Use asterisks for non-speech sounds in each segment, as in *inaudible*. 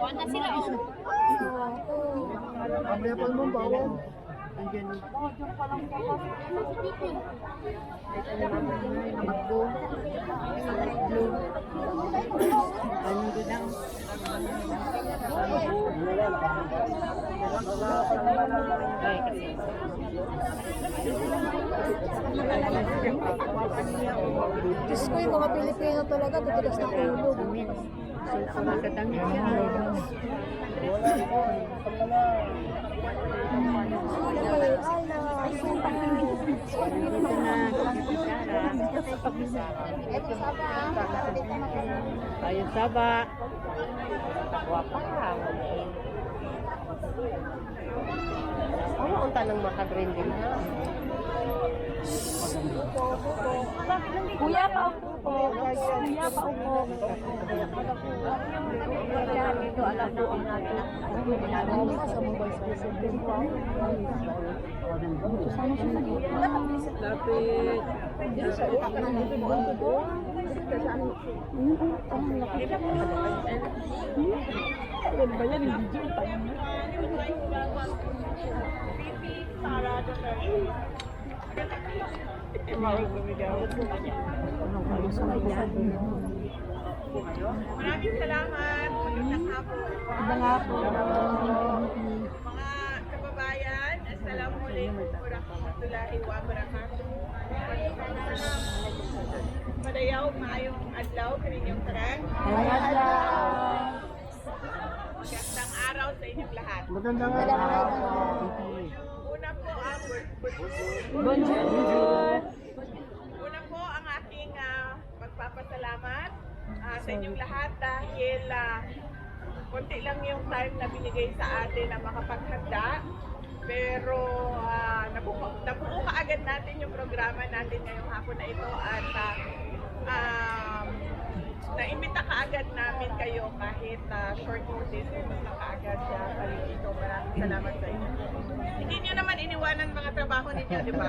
Kuha na sila, oh. Mamaya pa naman bawal. Andyan. Namakbo. Ano lang. Ay, kasi. Diyos ko, yung mga Pilipino talaga, titigas na ulo. Ayun saba. Takwa pa. Ano ang tanong makagreen din ha? Kuya, paupo po. Kuya, paupo. Ito, alam na ang natin. Ano ka sa mobile president po? Maraming salamat. Magandang hapon. Nga po. Mga kababayan, Assalamualaikum warahmatullahi wabarakatuh. Madayaw, maayong adlaw, kaninyong taran. Magandang araw sa inyong lahat. Magandang araw. Bonjour. Una po ang aking ah, magpapasalamat ah, sa inyong lahat dahil ah, konti lang yung time na binigay sa atin na makapaghanda. Pero uh, nabuo, nabuo kaagad natin yung programa natin ngayong hapon na ito at ah, um, naimbita kaagad namin kayo kahit ah, short notice naimbita kaagad uh, dito. Maraming salamat sa inyo. Hindi nyo naman iniwanan mga trabaho ninyo, di ba?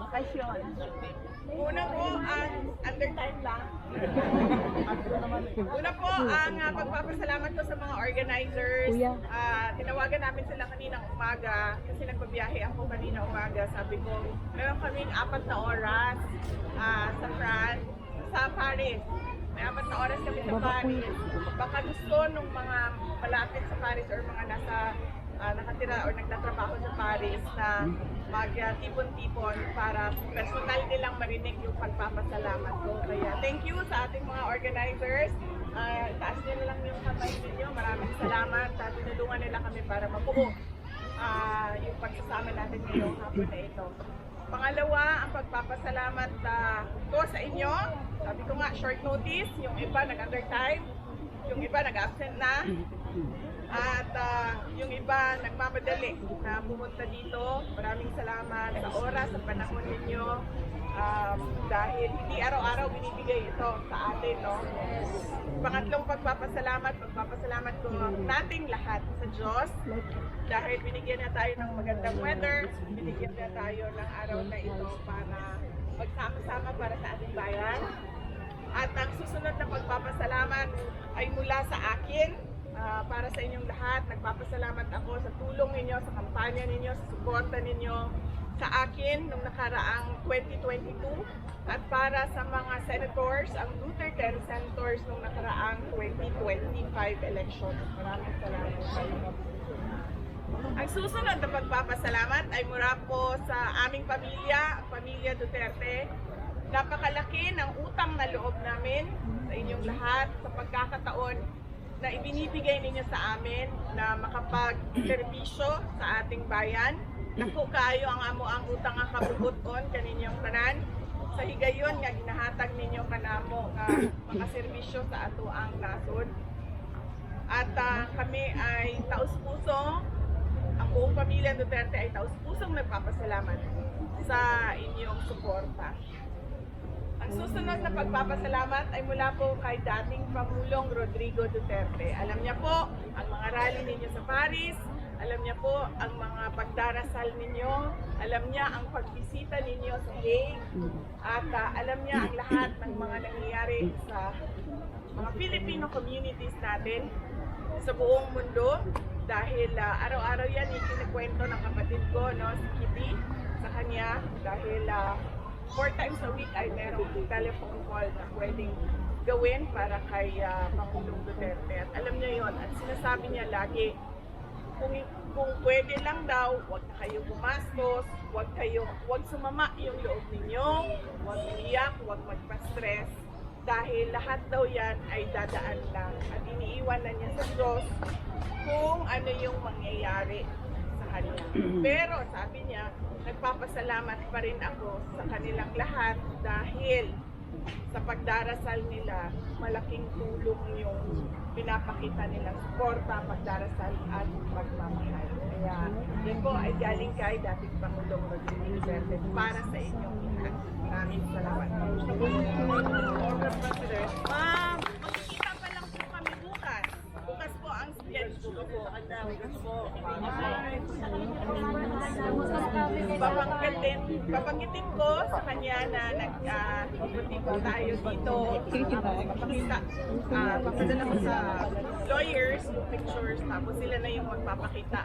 Bakasyon. Una po ang under time lang. *laughs* Una po ang ah, pagpapasalamat ko sa mga organizers. Ah, tinawagan namin sila kaninang umaga kasi nagbabiyahe ako kanina umaga. Sabi ko, meron kaming apat na oras ah, sa France, sa Paris. Apat na oras kami sa Paris. Baka gusto nung mga malapit sa Paris or mga nasa ah, nakatira or nagtatrabaho sa Paris na mag-tipon-tipon para personal nilang marinig yung pagpapasalamat ko. Kaya thank you sa ating mga organizers. Ah, taas nyo na lang yung kamay ninyo. Maraming salamat. At tinulungan nila kami para mabuo ah, yung pagsasama natin ngayong hapon na ito. Pangalawa, ang pagpapasalamat ah, ko sa inyo. Sabi ko nga, short notice. Yung iba nag-undertime. Yung iba nag-absent na. At ah, yung iba nagmamadali na pumunta dito. Maraming salamat sa oras, sa panahon ninyo. Um, dahil hindi araw-araw binibigay ito sa atin, no? Pangatlong pagpapasalamat, pagpapasalamat ko nating lahat sa Diyos dahil binigyan na tayo ng magandang weather, binigyan na tayo ng araw na ito para magsama-sama para sa ating bayan. At ang susunod na pagpapasalamat ay mula sa akin ah, para sa inyong lahat. Nagpapasalamat ako sa tulong ninyo, sa kampanya ninyo, sa suporta ninyo sa akin nung nakaraang 2022 at para sa mga senators, ang Duterte senators nung nakaraang 2025 election. Maraming salamat sa. Ang susunod na pagpapasalamat ay mula po sa aming pamilya, pamilya Duterte. Napakalaki ng utang na loob namin sa inyong lahat sa pagkakataon na ibinibigay ninyo sa amin na makapag-servisyo sa ating bayan. Naku kayo ang amo ang utang ang kabubuton kaninyong tanan. Sa higayon nga ginahatag ninyo kanamo nga makaservisyo sa ato ang nasod. At ah, kami ay taus-puso ang buong pamilya Duterte ay taus-pusong nagpapasalamat sa inyong suporta. Ang susunod na pagpapasalamat ay mula po kay dating Pangulong Rodrigo Duterte. Alam niya po, ang mga rally ninyo sa Paris, Alam niya po ang mga pagdarasal ninyo. Alam niya ang pagbisita ninyo sa Hague. At ah, alam niya ang lahat ng mga nangyayari sa mga Filipino communities natin sa buong mundo dahil ah, araw-araw yan ikinikwento ng kapatid ko, no, si Kitty, sa kanya dahil ah, four times a week ay merong telephone call na pwedeng gawin para kay ah, Pangulong Duterte. At alam niya yon at sinasabi niya lagi, kung kung pwede lang daw, huwag na kayo gumastos, huwag kayo, huwag sumama yung loob ninyo, huwag iiyak, huwag magpa-stress, dahil lahat daw yan ay dadaan lang at iniiwan na niya sa Diyos kung ano yung mangyayari sa kanya. *clears throat* Pero sabi niya, nagpapasalamat pa rin ako sa kanilang lahat dahil sa pagdarasal nila, malaking tulong yung pinapakita nilang suporta, pagdarasal at pagmamahal. Kaya yun po ay galing kay dating Pangulong Rodrigo Duterte para sa inyong lahat. Maraming salamat. Order President. Ma'am, magkikita pa lang po kami bukas. Bukas po ang schedule ko po. Bukas po. Babanggitin, babanggitin ko sa kanya na nag uh, po tayo dito. Papakita, ah, papadala ko sa lawyers yung pictures tapos sila na yung magpapakita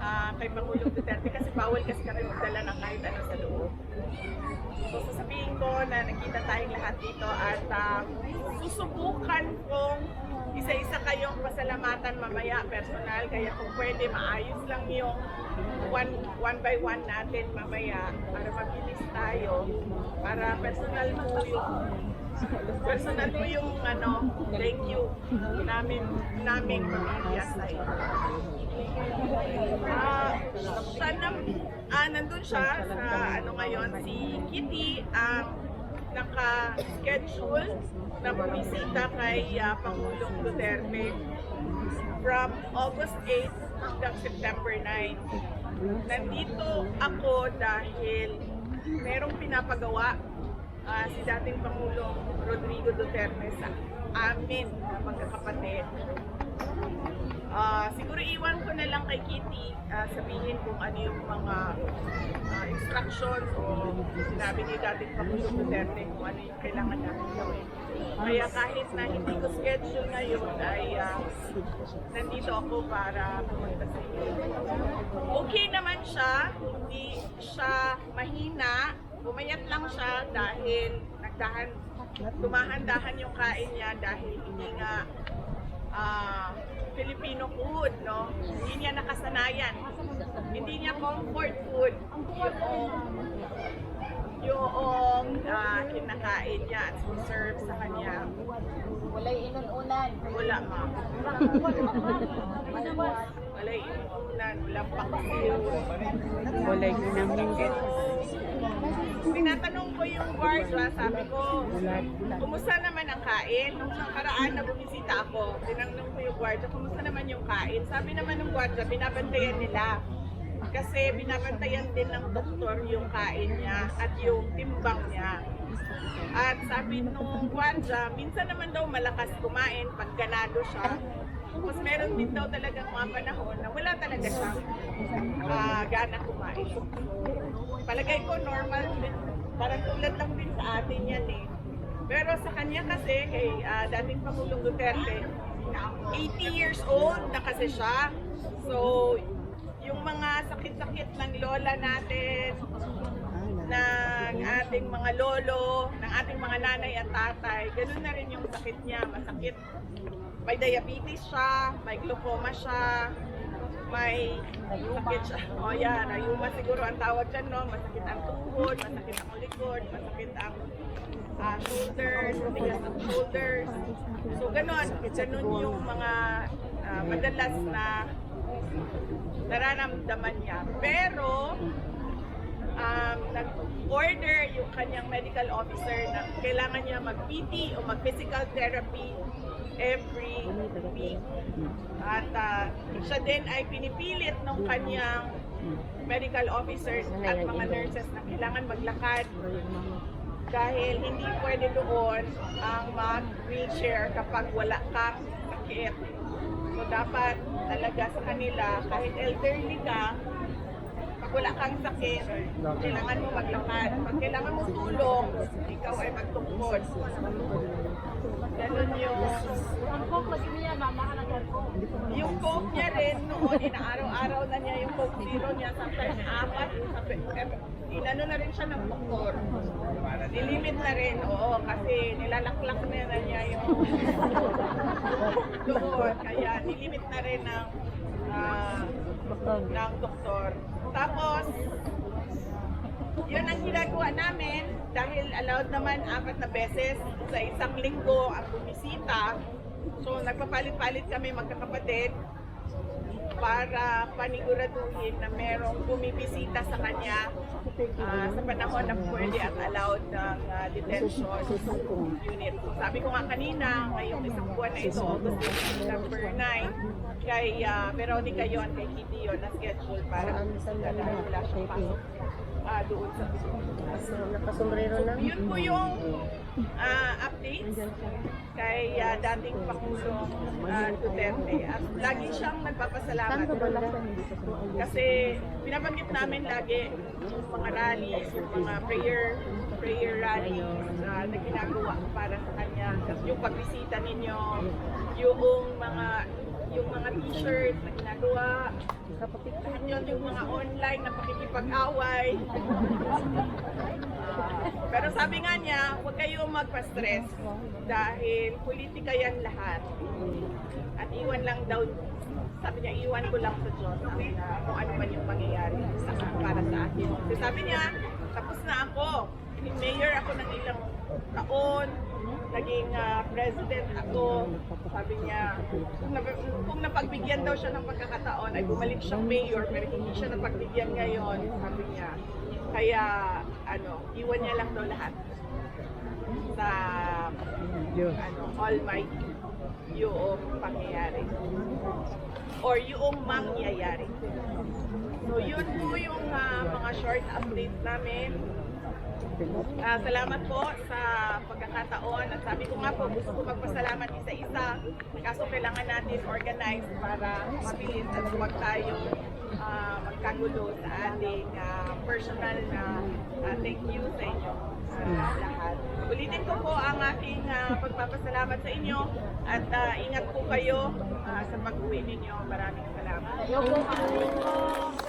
ah, kay Pangulong Duterte kasi bawal kasi kami magdala ng kahit ano sa loob. So sasabihin ko na nakita tayong lahat dito at ah, susubukan kong isa-isa kayong pasalamatan mamaya personal kaya kung pwede maayos lang yung one, one by one natin mamaya para mabilis tayo para personal po yung personal po yung ano thank you namin naming pamilya sa iyo. Ah, sana ah, nandun siya sa ano ngayon si Kitty ang naka-schedule na bumisita kay ah, Pangulong Duterte from August 8 hanggang September 9. Nandito ako dahil merong pinapagawa ah, si dating Pangulong Rodrigo Duterte sa amin na magkakapatid. Ah, siguro iwan ko na lang kay Kitty ah, sabihin kung ano yung mga ah, instructions o sinabi ni dating Pangulong Duterte kung ano yung kailangan natin gawin. Kaya kahit na hindi ko schedule ngayon ay ah, nandito ako para pumunta sa inyo. Okay naman siya, hindi siya mahina, bumayat lang siya dahil nagdahan, tumahan-dahan yung kain niya dahil hindi nga ah, Filipino food, no? Hindi niya nakasanayan. Hindi niya comfort food yung yung ah, kinakain niya at serve sa kanya. Walay inununan. Wala, ma'am. Wala inuunan, walang paksiw. Walay ginamingit. Tinatanong ko yung guardia, sabi ko, kumusta naman ang kain? Nung nakaraan na bumisita ako, tinanong ko yung guardia, kumusta naman yung kain? Sabi naman ng guardia, binabantayan nila. Kasi binabantayan din ng doktor yung kain niya at yung timbang niya. At sabi nung guardia, minsan naman daw malakas kumain pag ganado siya. Tapos meron din daw talagang mga panahon na wala talaga siya ah, gana kumain. Palagay ko normal din. Parang tulad lang din sa atin yan eh. Pero sa kanya kasi, kay ah, dating Pangulong Duterte, 80 years old na kasi siya. So, yung mga sakit-sakit ng lola natin, ng ating mga lolo, ng ating mga nanay at tatay, ganun na rin yung sakit niya, masakit. May diabetes siya, may glaucoma siya, may sakit siya. O yan, ayuma siguro ang tawag dyan, no? Masakit ang tuhod, masakit ang likod, masakit ang ah, shoulders, matigas ang shoulders. So ganun, ganun yung mga ah, madalas na nararamdaman niya. Pero, um, nag-order yung kanyang medical officer na kailangan niya mag-PT o mag-physical therapy every week. At ah, siya din ay pinipilit ng kanyang medical officers at mga nurses na kailangan maglakad dahil hindi pwede doon ang mag-wheelchair kapag wala kang sakit. So dapat talaga sa kanila, kahit elderly ka, wala kang sakit, kailangan mo maglakad. Pag kailangan mo tulong, ikaw ay magtungkod. Ganun yung... Ang coke lagi niya, mama ka ng coke. Yung coke niya rin noon, inaaraw-araw na niya yung coke zero niya, sometimes apat, inano na rin siya ng doktor. Nilimit na rin, oo, kasi nilalaklak na na niya yung *laughs* doon. Kaya nilimit na rin ng, ah, ng doktor. Tapos, yun ang ginagawa namin dahil allowed naman apat na beses sa isang linggo ang bumisita. So nagpapalit-palit kami magkakapatid para paniguraduhin na merong bumibisita sa kanya ah, sa panahon na pwede at allowed ng ah, detention unit. Sabi ko nga kanina, ngayong isang buwan na ito, August September 9, kay uh, Veronica yon kay Kitty yon na schedule para bumisita dahil wala siyang pasok ah, doon sa Nakasombrero na. yun po yung ah, updates kay ah, dating Pangulong ah, Duterte. At lagi siyang nagpapasalamat. Kasi binabanggit namin lagi yung mga rallies, yung mga prayer prayer rallies ah, na ginagawa para sa kanya. Yung pagbisita ninyo, yung mga yung mga t-shirt na ginagawa, lahat yun yung mga online na pakikipag-away. Ah, pero sabi nga niya, huwag kayong magpa-stress dahil politika yan lahat. At iwan lang daw, sabi niya, iwan ko lang sa Diyos ang, ah, kung ano man yung mangyayari sa, para sa akin. Kasi sabi niya, tapos na ako. Mayor ako ng ilang taon. Naging ah, president ako. Sabi niya, kung, nab- kung napagbigyan daw siya ng pagkakataon, ay bumalik siyang mayor, pero hindi siya napagbigyan ngayon. Sabi niya, kaya ano, iwan niya lang daw lahat sa ano, Almighty yung pangyayari or yung mangyayari. So yun po yung ah, mga short update namin. Ah, salamat po sa pagkakataon at sabi ko nga po gusto ko magpasalamat isa-isa kaso kailangan natin organize para mabilis at huwag tayong ah, magkagulo sa ating ah, personal na ah, thank you sa inyo ah, lahat. Ulitin ko po ang aking ah, pagpapasalamat sa inyo at ah, ingat po kayo ah, sa pag-uwi ninyo. Maraming salamat. Yo, go,